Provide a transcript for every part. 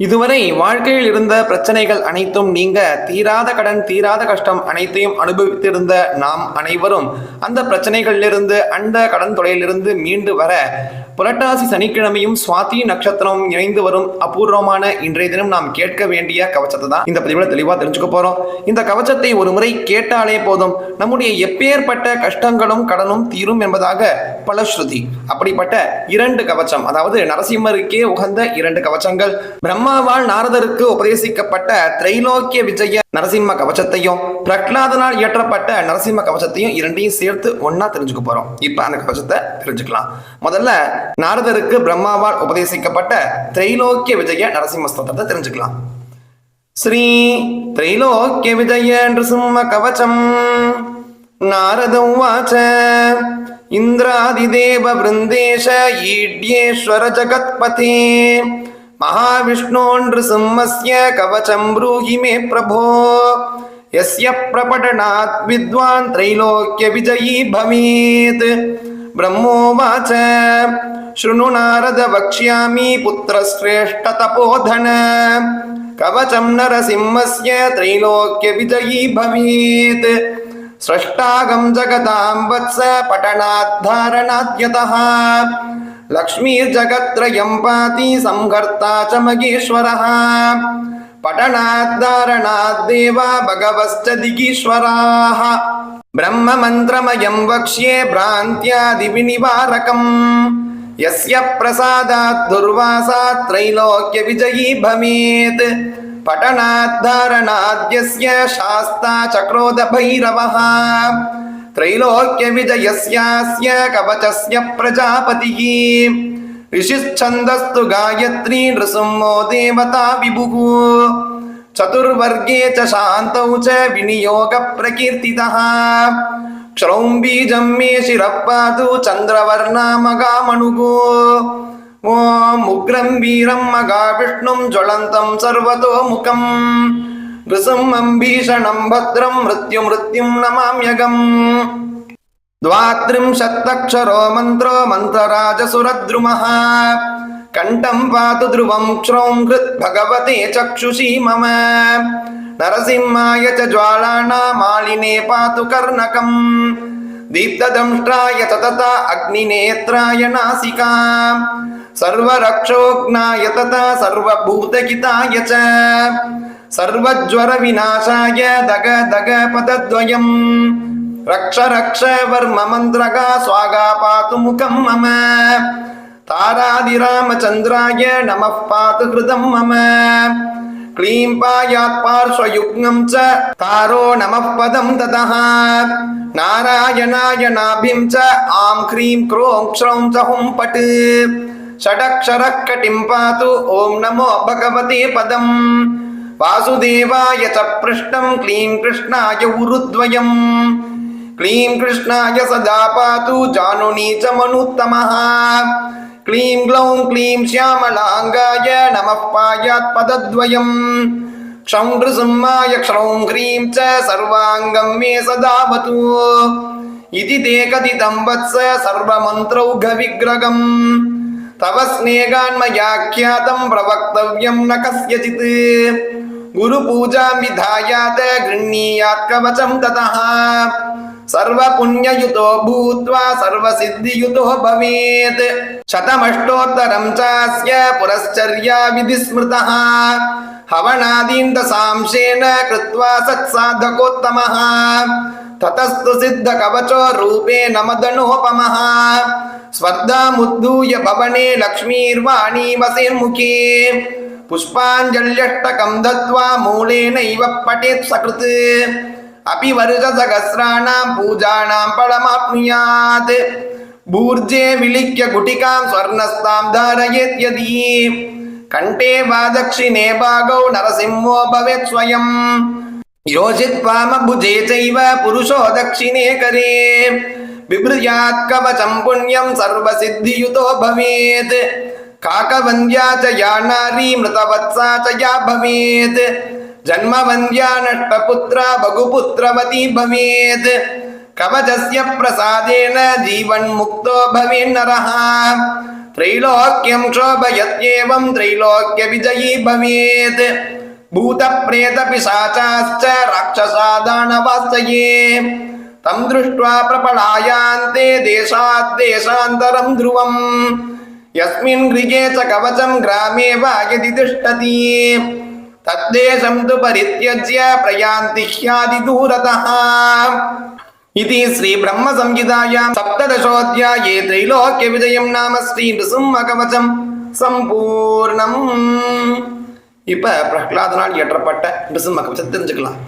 இதுவரை வாழ்க்கையில் இருந்த பிரச்சனைகள் அனைத்தும் நீங்க தீராத கடன் தீராத கஷ்டம் அனைத்தையும் அனுபவித்திருந்த நாம் அனைவரும் அந்த பிரச்சனைகளிலிருந்து அந்த கடன் தொலையிலிருந்து மீண்டு வர புரட்டாசி சனிக்கிழமையும் சுவாதி நட்சத்திரமும் இணைந்து வரும் அபூர்வமான இன்றைய தினம் நாம் கேட்க வேண்டிய கவச்சத்தை தான் இந்த பதிவில் தெளிவாக தெரிஞ்சுக்க போறோம். இந்த கவச்சத்தை ஒரு முறை கேட்டாலே போதும். நம்முடைய எப்பேற்பட்ட கஷ்டங்களும் கடனும் தீரும் என்பதாக பலஸ்ருதி. அப்படிப்பட்ட இரண்டு கவச்சம் அதாவது நரசிம்மருக்கே உகந்த இரண்டு கவச்சங்கள் பிரம்மாவால் நாரதருக்கு உபதேசிக்கப்பட்ட திரைலோக்கிய விஜய நரசிம்ம கவச்சத்தையும் பிரகலாதனால் இயற்றப்பட்ட நரசிம்ம கவச்சத்தையும் இரண்டையும் சேர்த்து ஒன்னா தெரிஞ்சுக்க போறோம். இப்ப அந்த கவச்சத்தை தெரிஞ்சுக்கலாம். முதல்ல நாரதருக்கு பிரம்மாவால் உபதேசிக்கப்பட்ட திரைலோக்கிய விஜய நரசிம்ம ஸ்தோத்திரத்தை தெரிஞ்சுக்கலாம் ஸ்ரீ திரைலோக்கிய விஜய நரசிம்ம கவச்சம் நாரத உவாச்ச இந்திராதிதேவ விருந்தேஷ ஈட்யேஸ்வர ஜகத்பதே महाविष्णो नृसिंहस्य कवचं ब्रूहि मे प्रभो यस्य प्रपटनात् विद्वान् त्रैलोक्यविजयी भवेत् ब्रह्मोवाच शृणु नारद वक्ष्यामि पुत्रश्रेष्ठतपोधन कवचं नरसिंहस्य त्रैलोक्यविजयी भवेत् स्रष्टागं जगतां वत्स पठनाद्धारणाद्यतः लक्ष्मीर्जगत्त्रयं पाति संहर्ता च मगेश्वरः पठनाद्धारणाद्देव भगवश्च दिगीश्वराः ब्रह्ममन्त्रमयं वक्ष्ये भ्रान्त्यादिविनिवारकम् यस्य प्रसादात् दुर्वासात् त्रैलोक्यविजयी भवेत् पठनाद्धारणाद्यस्य शास्ता चक्रोदभैरवः त्रैलोक्यविजयस्यास्य कवचस्य प्रजापतिः ऋषिश्छन्दस्तु गायत्री नृसिंहो देवता विभुः चतुर्वर्गे च शान्तौ च विनियोगप्रकीर्तितः क्षौम्बीजं मे शिरः पातु चन्द्रवर्णामगामणुः ॐ उग्रं वीरं मगाविष्णुं ज्वलन्तं सर्वतोमुखम् नृसिंहं भीषणं भद्रं मृत्युमृत्युं नमाम्यगम् द्वात्रिंशत्तक्षरो मन्त्रो मन्त्रराजसुरद्रुमः कण्ठं पातु ध्रुवं क्षौं हृत् भगवते चक्षुषी मम नरसिंहाय च ज्वालानामालिने पातु कर्णकम् दीप्तदंष्ट्राय च तथा अग्निनेत्राय नासिका सर्वरक्षोघ्नाय तथा सर्वभूतहिताय च सर्वज्वरविनाशाय दग दग पदद्वयम् रक्ष रक्ष वर्म मन्त्रगा स्वागा पातु मुखं मम तारादिरामचन्द्राय नमः पातु हृदं मम क्लीं पायात् पार्श्वयुग्मं च तारो नमः पदं ततः नारायणाय नाभिं च आं क्रीं क्रों क्षौं च हुं पट् षडक्षरः कटिं पातु ॐ नमो भगवते पदम् वासुदेवाय च पृष्ठं क्लीं कृष्णाय उरुद्वयम् क्लीं कृष्णाय सदा पातु जानुनी च मनुत्तमः क्लीं ग्लौं क्लीं श्यामलाङ्गाय नमः पायात् पदद्वयम् क्षौं नृसिंहाय क्षौं ह्रीं च सर्वाङ्गं मे सदावतु इति ते कथितं वत्स सर्वमन्त्रौघविग्रगम् तव स्नेहान्मयाख्यातं प्रवक्तव्यं न कस्यचित् गुरुपूजां विधायात् गृह्णीयात् कवचं ततः सर्वपुण्ययुतो भूत्वा सर्वसिद्धियुतो भवेत् शतमष्टोत्तरं चास्य पुरश्चर्या विधिस्मृतः हवनादीन् दशांशेन कृत्वा सत्साधकोत्तमः ततस्तु सिद्धकवचो रूपेण मदनोपमः स्वर्धामुद्धूय भवने लक्ष्मीर्वाणी वसेन्मुखे पुष्पाञ्जल्यष्टकं दत्त्वा मूलेनैव पठेत् सकृत् अपि वर्षसहस्राणां पूजानां फलमाप्नुयात् भूर्जे विलिख्य गुटिकां स्वर्णस्तां धारयेत् यदि कण्ठे वा दक्षिणे भागौ नरसिंहो भवेत् स्वयम् योजित्वामभुजे चैव पुरुषो दक्षिणे करे बिभृयात् कवचं पुण्यं सर्वसिद्धियुतो भवेत् काकवन्द्या च या नारी मृतवत्सा च या भवेत् जन्मवन्द्या नष्टपुत्रा भगुपुत्रवती भवेत् कवचस्य प्रसादेन जीवन्मुक्तो भवेन्नरः त्रैलोक्यं शोभयत्येवं त्रैलोक्यविजयी भवेत् भूतप्रेतपिशाचाश्च राक्षसादानवास्तये तं दृष्ट्वा प्रपलायान्ते देशात् देशान्तरं ध्रुवम् यस्मिन् गृहे च कवचं ग्रामे वा यदि तिष्ठति तद्देशं तु परित्यज्य प्रयान्ति ह्यादिदूरतः इति श्रीब्रह्मसंहितायां सप्तदशोऽध्याये त्रैलोक्यविजयं नाम श्रीनृसिंहकवचं சம்பூர்ணம் இப்ப பிரகலாதனால் இயற்றப்பட்ட நிருசிம்ம கவச்சத்தை தெரிஞ்சுக்கலாம்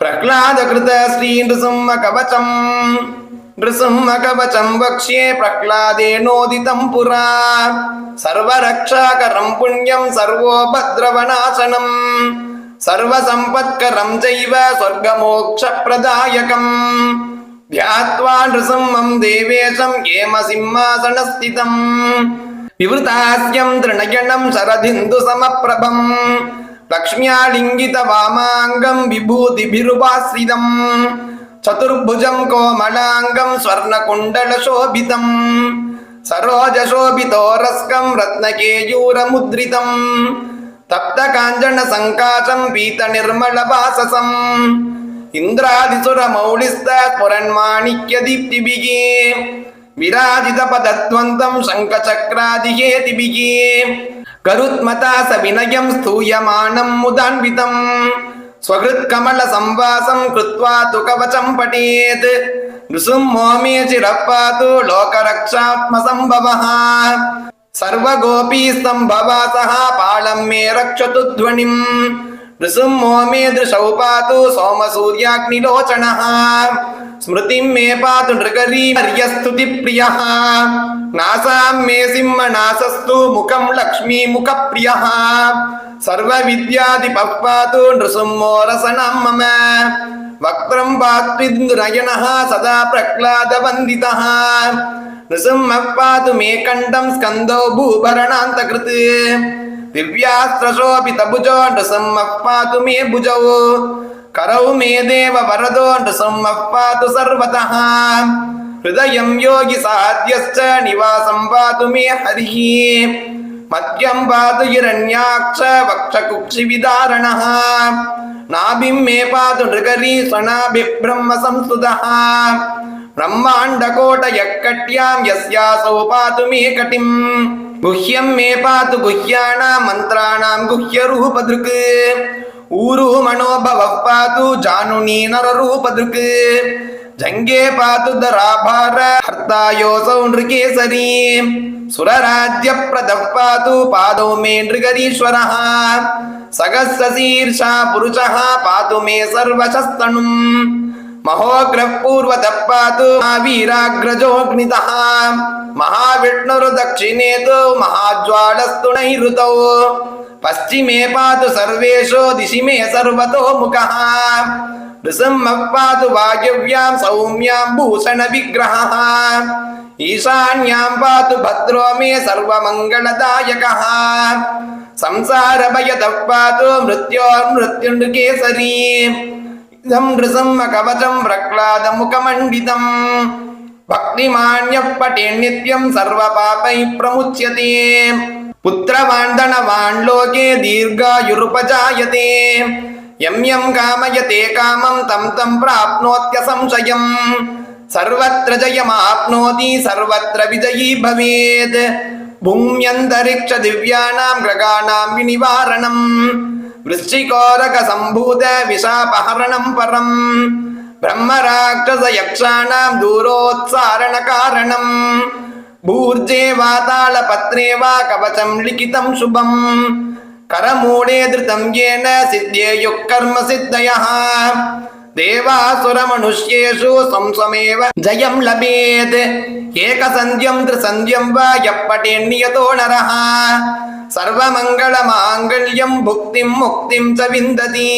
பிரகலாத கிருத ஸ்ரீ நிருசிம்ம கவச்சம் नृसिंहकवचं वक्ष्ये प्रह्लादेनोदितं पुरा सर्वरक्षाकरं पुण्यं सर्वोपद्रवनाशनं सर्वसम्पत्करं चैव स्वर्गमोक्षप्रदायकम् ध्यात्वा नृसिंहं देवेशं येम सिंहासनस्थितम् विवृतास्यं तृणयणं शरदिन्दुसमप्रभम् लक्ष्म्या लिङ्गितवामाङ्गं विभूतिभिरुपाश्रितम् चतुर्भुजं कोमलाङ्गं स्वर्णकुण्डलशोभितम् सरोजशोभितोरस्कं रत्नकेयूरमुद्रितम् तप्तकाञ्चनसङ्काशं पीतनिर्मलवाससम् इन्द्रादिसुरमौलिस्तत्पुरन्माणिक्यदीप्तिभिः विराजितपदद्वन्द्वं शङ्खचक्रादिहेतिभिः गरुत्मता स विनयं स्तूयमानं मुदान्वितम् स्वहृत्कमलसंवासं कृत्वा तु कवचं पठेत् नृसिंहो मे चिरः पातु लोकरक्षात्मसम्भवः सर्वगोपीस्तम्भवासः पालं मे रक्षतु ध्वनिम् नृसिंहो मे दृशौ पातु सोमसूर्याग्निलोचनः स्मृतिं मे पातु நாசாம் மே சிம்ம நாசஸ்து முகம் லக்ஷ்மி முக பிரியா சர்வ வித்யாதி பப்பாது நிருசும்மோரசனம் மம. வக்ரம் பாத்விந்து நயனः சதா பிரக்லாத வந்திதः நிருசும்ம பாது மே கண்டம் ஸ்கந்தோ பூபரணாந்த கிருத் திவ்யாஸ்திரசோபி தபுஜோ நிருசும்ம பாது மே புஜோ. கரௌ மே தேவ வரதோ நிருசும்ம பாது சர்வதः ஹிருதயம் யோகி சாத்யஸ்ட நிவாசம் பாதுமே ஹரி மத்யம் பாது இரண்யாட்ச வக்ஷ குக்ஷி விதாரணா நாபிம் மே பாது நிருகரி ஸ்வனாபி பிரம்ம சம்சுதா பிரம்மாண்ட கோட்டய கட்யாம் யஸ்யாசோ பாது மே கட்டிம் குஹ்யம் மே பாது குஹ்யானாம் மந்திராணாம் குஹ்ய ரூபதிருக்கு ஊரு மனோபவ பாது ஜானுனி நரரூபதிருக்கு जङ्गे पातु दराभार हर्तायोऽसौ नृकेसरी सुरराज्यप्रदः पातु पादौ मे नृगरीश्वरः सहस्रशीर्षा पुरुषः पातु मे सर्वशस्तनुम् महोग्रः पूर्वतः पातु महावीराग्रजोऽग्नितः महाविष्णुर्दक्षिणे तु महाज्वालस्तु नैऋतौ पश्चिमे पातु सर्वेषु दिशि मे सर्वतो मुखः नृसिंहः पातु वायव्यां सौम्यां भूषणविग्रहः ईशान्यां पातु भद्रो मे सर्वमङ्गलदायकः संसारभयतः पातु मृत्योर्मृत्युण्डुकेसरी इदं नृसिंहकवचं प्रह्लादमुखमण्डितम् भक्तिमान्यः पठेन्नित्यं सर्वपापैः प्रमुच्यते யம்யம் காமயதே காமம் தம் தம் பிராப்னோத்ய சம்சயம். சர்வத்திர ஜயமாப்னோதி சர்வத்திர விஜயி பவேத். பூம்யந்தரிக்ஷ திவ்யானாம் கிரகாணாம் விநிவாரணம் விருஷ்டிகோரக சம்பூத விஷாபஹரணம் பரம். பிரம்மராட்சச யக்ஷாணாம் தூரோத்சாரண காரணம். பூர்ஜே வாதாள பத்ரே வா கவசம் லிகிதம் சுபம். करमूढे धृतं येन सिद्धेयुः कर्म सिद्धयः देवासुरमनुष्येषु संसमेव जयं लभेत् एकसन्ध्यं त्रिसन्ध्यं वा यः पठेन्नियतो नरः सर्वमङ्गलमाङ्गल्यं भुक्तिं मुक्तिं च विन्दति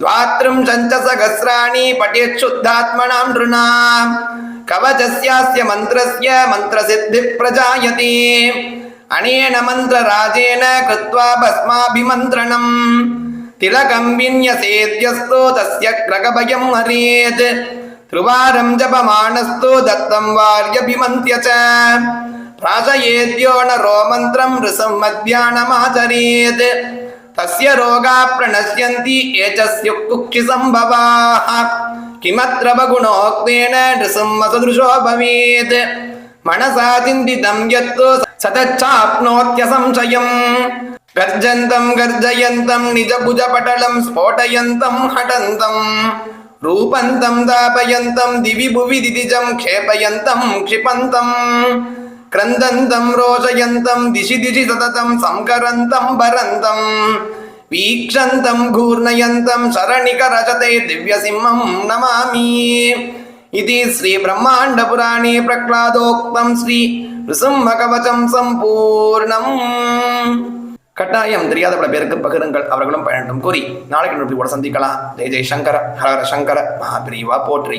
द्वात्रिंशञ्च सहस्राणि पठेत् शुद्धात्मनां नृणाम् कवचस्यास्य मन्त्रस्य मन्त्रसिद्धिः प्रजायते அனேன மந்திரராஜேன கிருத்வா பஸ்மாபிமந்திரணம். திலகம் விநியசேத்யஸ்தோ தஸ்ய கிரகபயம் ஹரேத் திருவாரம் ஜபமானஸ்தோ தத்தம் வாரியபிமந்திய ச. பிராசயேத்யோ நரோ மந்திரம் ரிசம் மத்தியானமாச்சரேத் தஸ்ய ரோகா பிரணசியந்தி ஏச்சஸ்யுக்குக்ஷி சம்பவாः கிமத்ர பகுணோக்தேன நிருசம் மசதுருஷோ மனசா சிந்திதம் யத்தோ சதச்சாப்னோத்யசம்சயம் கர்ஜந்தம் கர்ஜயந்தம் நிஜபுஜபடலம் ஸ்போட்டயந்தம் ஹடந்தம். ரூபந்தம் தாபயந்தம் திவி புவி திதிஜம் கேபயந்தம் க்ஷிபந்தம் கிரந்தந்தம் ரோஷயந்தம் திசி திசி சததம் சங்கரந்தம் பரந்தம். வீக்ஷந்தம் கூர்ணயந்தம் சரணிகரஜதை திவ்யசிம்மம் நமாமி. इति श्रीब्रह्माण्डपुराणे प्रह्लादोक्तं श्री ரிசும்மகவச்சம் சம்பூர்ணம் கட்டாயம் தெரியாத பல பேருக்கு பகிருங்கள் அவர்களும் பயணம் கூறி நாளைக்கு நோக்கி கூட சந்திக்கலாம் ஜெய் ஜெய் சங்கர ஹர ஹர சங்கர மகாபிரிவா போற்றி